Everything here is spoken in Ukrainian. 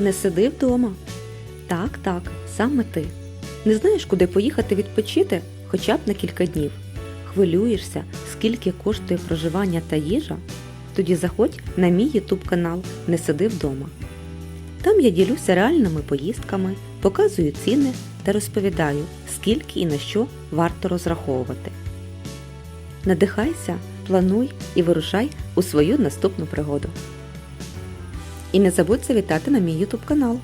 Не сиди вдома. Так, так, саме ти. Не знаєш, куди поїхати відпочити хоча б на кілька днів. Хвилюєшся, скільки коштує проживання та їжа? Тоді заходь на мій YouTube канал Не сиди вдома. Там я ділюся реальними поїздками, показую ціни та розповідаю, скільки і на що варто розраховувати. Надихайся, плануй і вирушай у свою наступну пригоду. І не забудь завітати на мій YouTube канал.